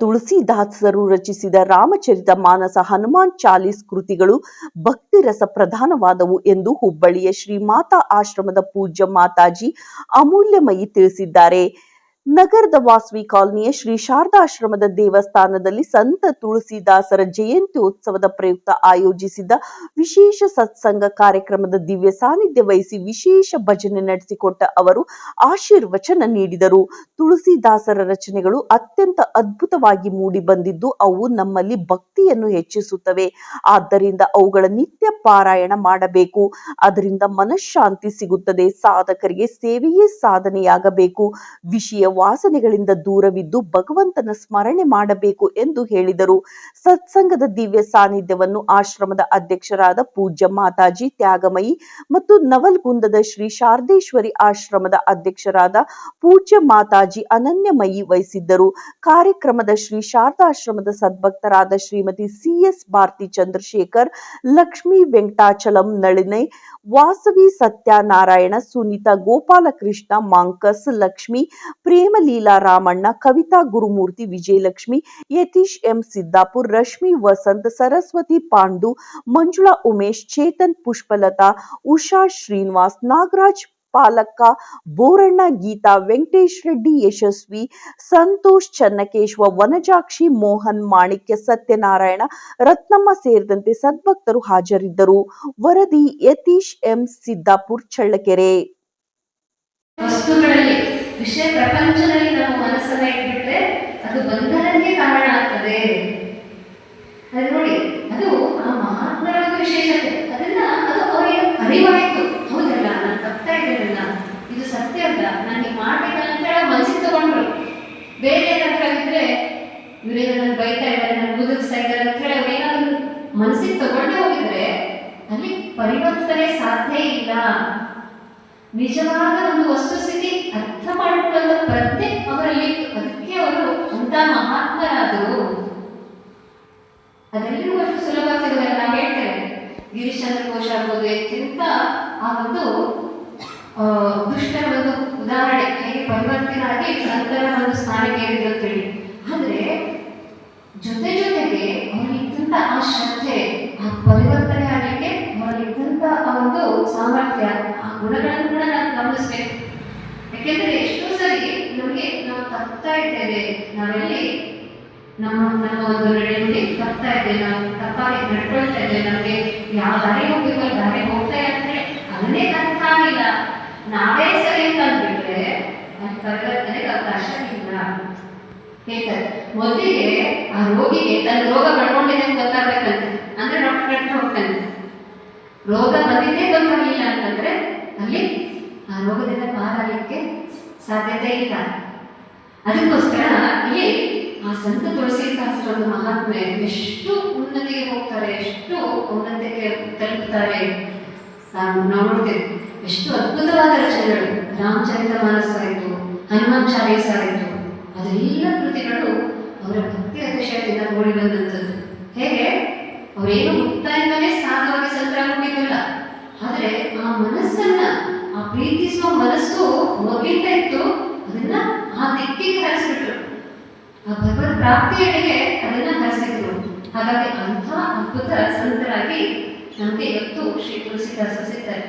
ತುಳಸಿದಾಸರು ರಚಿಸಿದ ರಾಮಚರಿತ ಮಾನಸ ಹನುಮಾನ್ ಚಾಲೀಸ್ ಕೃತಿಗಳು ಭಕ್ತಿರಸ ಪ್ರಧಾನವಾದವು ಎಂದು ಹುಬ್ಬಳ್ಳಿಯ ಶ್ರೀ ಮಾತಾ ಆಶ್ರಮದ ಪೂಜ್ಯ ಮಾತಾಜಿ ಅಮೂಲ್ಯಮಯಿ ತಿಳಿಸಿದ್ದಾರೆ. ನಗರದ ವಾಸವಿ ಕಾಲನಿಯ ಶ್ರೀ ಶಾರದಾಶ್ರಮದ ದೇವಸ್ಥಾನದಲ್ಲಿ ಸಂತ ತುಳಸಿದಾಸರ ಜಯಂತಿ ಉತ್ಸವದ ಪ್ರಯುಕ್ತ ಆಯೋಜಿಸಿದ್ದ ವಿಶೇಷ ಸತ್ಸಂಗ ಕಾರ್ಯಕ್ರಮದ ದಿವ್ಯ ಸಾನ್ನಿಧ್ಯ ವಹಿಸಿ ವಿಶೇಷ ಭಜನೆ ನಡೆಸಿಕೊಟ್ಟ ಅವರು ಆಶೀರ್ವಚನ ನೀಡಿದರು. ತುಳಸಿದಾಸರ ರಚನೆಗಳು ಅತ್ಯಂತ ಅದ್ಭುತವಾಗಿ ಮೂಡಿ ಬಂದಿದ್ದು ಅವು ನಮ್ಮಲ್ಲಿ ಭಕ್ತಿಯನ್ನು ಹೆಚ್ಚಿಸುತ್ತವೆ. ಆದ್ದರಿಂದ ಅವುಗಳ ನಿತ್ಯ ಪಾರಾಯಣ ಮಾಡಬೇಕು. ಅದರಿಂದ ಮನಃಶಾಂತಿ ಸಿಗುತ್ತದೆ. ಸಾಧಕರಿಗೆ ಸೇವೆಯೇ ಸಾಧನೆಯಾಗಬೇಕು. ವಿಷಯ ವಾಸನೆಗಳಿಂದ ದೂರವಿದ್ದು ಭಗವಂತನ ಸ್ಮರಣೆ ಮಾಡಬೇಕು ಎಂದು ಹೇಳಿದರು. ಸತ್ಸಂಗದ ದಿವ್ಯ ಸಾನ್ನಿಧ್ಯವನ್ನು ಆಶ್ರಮದ ಅಧ್ಯಕ್ಷರಾದ ಪೂಜ್ಯ ಮಾತಾಜಿ, ತ್ಯಾಗಮಯಿ ಮತ್ತು ನವಲ್ಗುಂದದ ಶ್ರೀ ಶಾರದೇಶ್ವರಿ ಆಶ್ರಮದ ಅಧ್ಯಕ್ಷರಾದ ಪೂಜ್ಯ ಮಾತಾಜಿ ಅನನ್ಯಮಯಿ ವಹಿಸಿದ್ದರು. ಕಾರ್ಯಕ್ರಮದ ಶ್ರೀ ಶಾರದಾಶ್ರಮದ ಸದ್ಭಕ್ತರಾದ ಶ್ರೀಮತಿ ಸಿಎಸ್ ಭಾರತಿ ಚಂದ್ರಶೇಖರ್, ಲಕ್ಷ್ಮೀ ವೆಂಕಟಾಚಲಂ ನಳಿನೆ, ವಾಸವಿ ಸತ್ಯನಾರಾಯಣ, ಸುನೀತಾ ಗೋಪಾಲಕೃಷ್ಣ, ಮಾಂಕಸ್ ಲಕ್ಷ್ಮಿ ಪ್ರೇಮಲೀಲಾ ರಾಮಣ್ಣ, ಕವಿತಾ ಗುರುಮೂರ್ತಿ ವಿಜಯಲಕ್ಷ್ಮಿ, ಯತೀಶ್ ಎಂ ಸಿದ್ದಾಪುರ್, ರಶ್ಮಿ ವಸಂತ್, ಸರಸ್ವತಿ ಪಾಂಡು, ಮಂಜುಳಾ ಉಮೇಶ್, ಚೇತನ್ ಪುಷ್ಪಲತಾ, ಉಷಾ ಶ್ರೀನಿವಾಸ್, ನಾಗರಾಜ್ ಪಾಲಕ್ಕ, ಬೋರಣ್ಣ ಗೀತಾ, ವೆಂಕಟೇಶ್ ರೆಡ್ಡಿ ಯಶಸ್ವಿ, ಸಂತೋಷ್ ಚನ್ನಕೇಶ್ವ, ವನಜಾಕ್ಷಿ ಮೋಹನ್, ಮಾಣಿಕ್ಯ ಸತ್ಯನಾರಾಯಣ, ರತ್ನಮ್ಮ ಸೇರಿದಂತೆ ಸದ್ಭಕ್ತರು ಹಾಜರಿದ್ದರು. ವರದಿ ಯತೀಶ್ ಎಂ ಸಿದ್ದಾಪುರ್, ಚಳ್ಳಕೆರೆ. ವಿಷಯ ಪ್ರಪಂಚದಲ್ಲಿ ನಾವು ಮನಸ್ಸನ್ನ ಇಟ್ಬಿಟ್ರೆ ಅದು ಬಂಧನಕ್ಕೆ ಕಾರಣ ಆಗ್ತದೆ. ಅದು ನೋಡಿ, ಅದು ಆ ಮಹಾತ್ಮರ ಒಂದು ವಿಶೇಷತೆ. ಅದನ್ನ ಅದು ಅವರಿಗೆ ಅರಿವಾಯಿತು. ಹೌದಲ್ಲ, ನಾನು ತಪ್ತಾ ಇದ್ದೇನಲ್ಲ? ಇದು ಸತ್ಯ ಅಲ್ಲ. ನಾನು ಹೀಗೆ ಅಂತ ಹೇಳಿ ಮನಸ್ಸಿಗೆ ತಗೊಂಡ್ರು. ಬೇರೆ ಏನಾದ್ರೂ ಆಗಿದ್ರೆ ಇವರೇನೋ ನನ್ನ ಬೈತಾ ಇದ್ದಾರೆ ನನ್ನ ಬುದುಕ್ಸ್ತಾ ಇದ್ದಾರೆ ಅಂತ ಹೇಳಿ ಅವ್ರೇನಾದ್ರು ಮನಸ್ಸಿಗೆ ತಗೊಂಡೇ ಹೋಗಿದ್ರೆ ಅಲ್ಲಿ ಪರಿವರ್ತನೆ ಸಾಧ್ಯ ಇಲ್ಲ. ನಿಜವಾದ ಒಂದು ವಸ್ತುಸ್ಥಿತಿ ಮಹಾತ್ಮರಾದರು ಅದೆಲ್ಲರಿಗೂ ಅಷ್ಟು ಸುಲಭ ಸಿಗೋದಲ್ಲ ನಾವು ಹೇಳ್ತೇವೆ ಗಿರೀಶಚಂದ್ರ ಘೋಷ ಆಗ್ಬೋದು ಅತ್ಯಂತ ಆ ಒಂದು ದುಷ್ಟರ ಒಂದು ಉದಾಹರಣೆ, ಹೇಗೆ ಪರಿವರ್ತನೆ ಆಗಿ ಸಂತರ ಒಂದು ಸ್ಥಾನಕ್ಕೆ ಅಂತ ಅಂತೇಳಿ ಆದ್ರೆ, ಜೊತೆ ಜೊತೆಗೆ ಅವರಿದ್ದಂತ ಆ ಶ್ರದ್ಧೆ, ಆ ಪರಿವರ್ತನೆ ಆಗಲಿಕ್ಕೆ ಅವರಿದ್ದಂತ ಆ ಒಂದು ಸಾಮರ್ಥ್ಯ, ಆ ಗುಣಗಳನ್ನು ಕೂಡ ನಾವು ಗಮನಿಸ್ಬೇಕು. ಯಾಕೆಂದ್ರೆ ಎಷ್ಟೋ ಸರಿ ನಮಗೆ ನಾವು ತಪ್ತಾ ಇದ್ದೇವೆ. ನಾವೆಲ್ಲಿ ನಮ್ಮ ನಮ್ಮ ಒಂದು ರೆಡಿಯಲ್ಲಿ ತಪ್ತಾ ಇದ್ದೇವೆ. ನಾವು ತಪ್ಪಾಗಿ ನಡ್ಕೊಳ್ತಾ ಇದ್ದೇವೆ. ನಮಗೆ ಯಾವ ದಾರಿ ಹೋಗ್ಬೇಕು ದಾರಿ ಹೋಗ್ತಾ ಇದ್ರೆ ಅದನ್ನೇ ಅರ್ಥ ಆಗಿಲ್ಲ ನಾವೇ ಸರಿ ಅಂತ ಅಂದ್ಬಿಟ್ರೆ ಅದು ಪರಿವರ್ತನೆಗೆ ಅವಕಾಶ ಇಲ್ಲ. ಮೊದಲಿಗೆ ಆ ರೋಗಿಗೆ ತನ್ನ ರೋಗ ಪಡ್ಕೊಂಡಿದೆ ಅಂತ ಗೊತ್ತಾಗ್ಬೇಕಂತೆ. ಅಂದ್ರೆ ಡಾಕ್ಟರ್ ಹತ್ರ ಹೋಗ್ತಾನೆ. ರೋಗ ಬಂದಿದ್ದೇ ಗೊತ್ತಾಗಲಿಲ್ಲ ಅಂತಂದ್ರೆ ಅಲ್ಲಿ ಆ ರೋಗದಿಂದ ಪಾರಾಗಲಿಕ್ಕೆ ಸಾಧ್ಯತೆ ಇಲ್ಲ. ಅದಕ್ಕೋಸ್ಕರ ಇಲ್ಲಿ ಆ ಸಂತ ತುಳಸಿದಾಸರ ಒಂದು ಮಹಾತ್ಮೆ ಎಷ್ಟು ಉನ್ನತಿಗೆ ಹೋಗ್ತಾರೆ, ಎಷ್ಟು ಉನ್ನತಿಗೆ ತಲುಪ್ತಾರೆ. ನಾವು ನೋಡ್ತೇವೆ ಎಷ್ಟು ಅದ್ಭುತವಾದ ರಚನೆಗಳು. ರಾಮಚರಿತ ಮಾನಸ ಆಯಿತು, ಹನುಮಾನ್ ಚಾಲೀಸ ಆಯಿತು. ಅದೆಲ್ಲ ಕೃತಿಗಳು ಅವರ ಭಕ್ತಿ ಅತಿಶಯದಿಂದ ಮೂಡಿ ಬಂದಂಥದ್ದು. ಹೇಗೆ? ಅವರೇನು ಮುಕ್ತಾಯಿಂದಲೇ ಸಾಧವಾಗಿ ಸಂತರಾಗಬೇಕಲ್ಲ ಆದರೆ ಆ ಮನಸ್ಸನ್ನ, ಆ ಪ್ರೀತಿಸುವ ಮನಸ್ಸು ಮೊದಲಿಂದ ಇತ್ತು. ಅದನ್ನ ಆ ದಿಕ್ಕಿಗೆ ಹರಿಸ್ಬಿಟ್ರು ಆ ಭಗವತ್ ಪ್ರಾಪ್ತಿಯಡೆಗೆ ಅದನ್ನ ಹರಿಸಿದ್ರು ಹಾಗಾಗಿ ಅಂಥ ಅದ್ಭುತ ಸಂತರಾಗಿ ನಮಗೆ ಇವತ್ತು ಶ್ರೀ ತುಳಸಿದಾಸ ಸಿಗ್ತಾರೆ.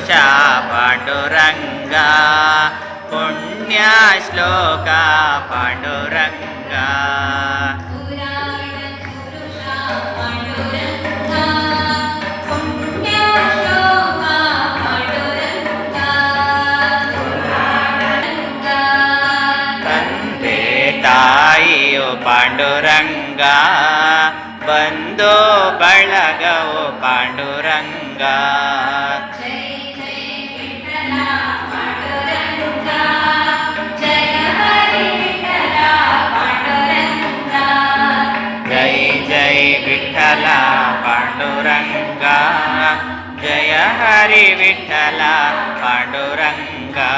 కుశా పాండురంగ పుణ్య శ్లోక పాండురంగ ತಾಯಿಯು ಪಾಂಡುರಂಗ ಬಂದು ಬಳಗವು ಪಾಂಡುರಂಗ హరి విఠల పాండురంగా.